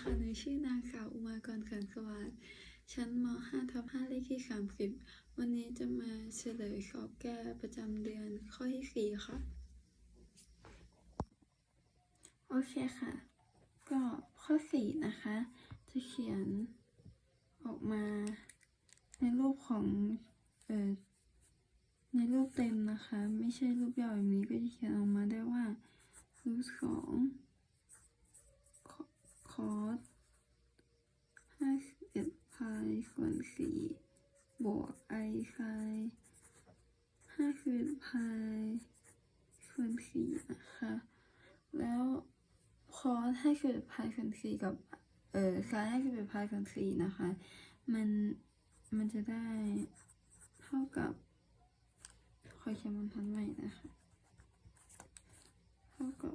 ค่ะหนูชื่อนางสาวอุมากรขันสวัสดิ์ชั้นม 5 ทับ5เลขที่ 30 วันนี้จะมาเฉลยสอบแก้ประจำเดือนข้อที่ 4 ค่ะ โอเคค่ะ ก็ข้อ 4 นะคะ จะเขียนออกมาในรูปของ เอ่อ ในรูปเต็มนะคะ ไม่ใช่รูปย่อแบบนี้ก็จะเขียนออกมาได้ว่ารูทของ คอสห้าสิบเอ็ดพายส่วนสี่บวกไอไซห้าสิบเอ็ดพายส่วนสี่นะคะ แล้วคอสห้าสิบเอ็ดพายส่วนสี่กับ เออไซห้าสิบเอ็ดพายส่วนสี่นะคะ มัน มันจะได้เท่ากับขอเขียนบรรทัดใหม่นะคะ เท่ากับ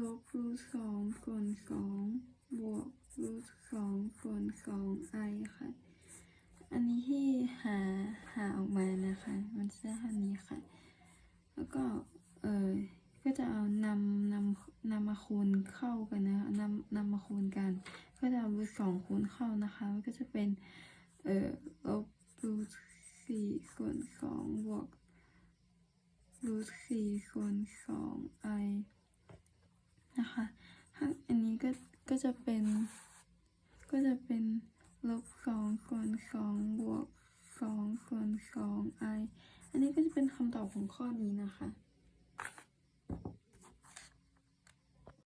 ลบรูทสองส่วนสองบวกรูทสองส่วนสองไอค่ะ อันนี้ที่หาหาออกมานะคะ มันจะได้เท่านี้ค่ะ แล้วก็เออก็จะเอานำนำนำมาคูณเข้ากันนะนำนำมาคูณกัน ก็จะเอารูทสองคูณเข้านะคะมันก็จะเป็นเออลบรูทสี่ส่วนสองบวกรูทสี่ส่วนสองไอ นะคะถ้าอันนี้ก็ก็จะเป็นก็จะเป็นลบสองส่วนสองบวกสองส่วนสองไออันนี้ก็จะเป็นคำตอบของข้อนี้นะคะ